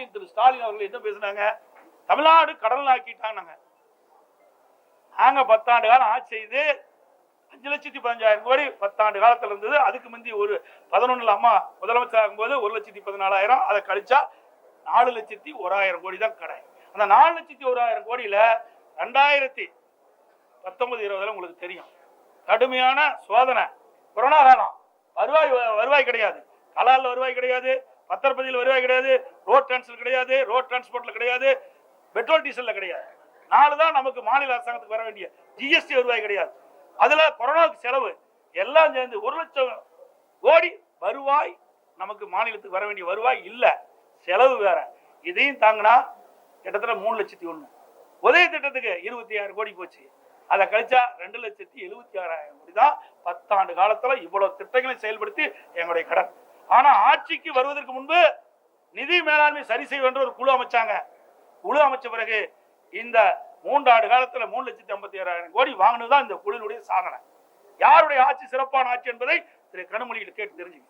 ஸ்டாலின் திரு ஸ்டாலின் அவர்கள் என்ன பேசினாங்க? தமிழ்நாடு கடல் ஆக்கிட்டாங்க நாங்க பத்தாண்டு காலம் ஆட்சி செய்து அஞ்சு லட்சத்தி பதினஞ்சாயிரம் கோடி பத்தாண்டு காலத்துல இருந்தது. அதுக்கு முந்தி ஒரு பதினொன்னுல அம்மா முதலமைச்சர் ஆகும்போது ஒரு லட்சத்தி பதினாலாயிரம். அதை கழிச்சா நாலு லட்சத்தி ஓராயிரம் கோடி தான் கடை. அந்த நாலு லட்சத்தி ஓராயிரம் கோடியில ரெண்டாயிரத்தி பத்தொன்பது இருபதுல உங்களுக்கு தெரியும். கடுமையான சோதனை. கொரோனா காலம். வருவாய் வருவாய் கிடையாது. கலால்ல வருவாய் கிடையாது. பத்திரப்பதிவில் வருவாய் கிடையாது ரோட் டிரான்ஸ்பர் கிடையாது ரோட் டிரான்ஸ்போர்ட்ல கிடையாது பெட்ரோல் டீசல்ல கிடையாது. நாலு தான் நமக்கு மாநில அரசாங்கத்துக்கு வர வேண்டிய ஜிஎஸ்டி வருவாய் கிடையாது. அதுல கொரோனாவுக்கு செலவு எல்லாம் சேர்ந்து ஒரு லட்சம் கோடி வருவாய் நமக்கு மாநிலத்துக்கு வர வேண்டிய வருவாய் இல்லை. செலவு வேற. இதையும் தாங்கினா கிட்டத்தட்ட மூணு லட்சத்தி ஒன்று உதய திட்டத்துக்கு இருபத்தி ஆறு கோடி போச்சு. அதை கழிச்சா ரெண்டு லட்சத்தி எழுபத்தி ஆறாயிரம் கோடி தான் பத்தாண்டு காலத்தில் இவ்வளோ திட்டங்களை செயல்படுத்தி எங்களுடைய கடன். ஆனா ஆட்சிக்கு வருவதற்கு முன்பு நிதி மேலாண்மை சரி செய்ய வேண்டும் ஒரு குழு அமைச்சாங்க. குழு அமைச்ச பிறகு இந்த மூன்றாண்டு காலத்துல மூணு லட்சத்தி ஐம்பத்தி ஏழாயிரம் கோடி வாங்கினதுதான் இந்த குழுவினுடைய சாதனை. யாருடைய ஆட்சி சிறப்பான ஆட்சி என்பதை திரு கனிமொழியில் கேட்டு தெரிஞ்சுங்க.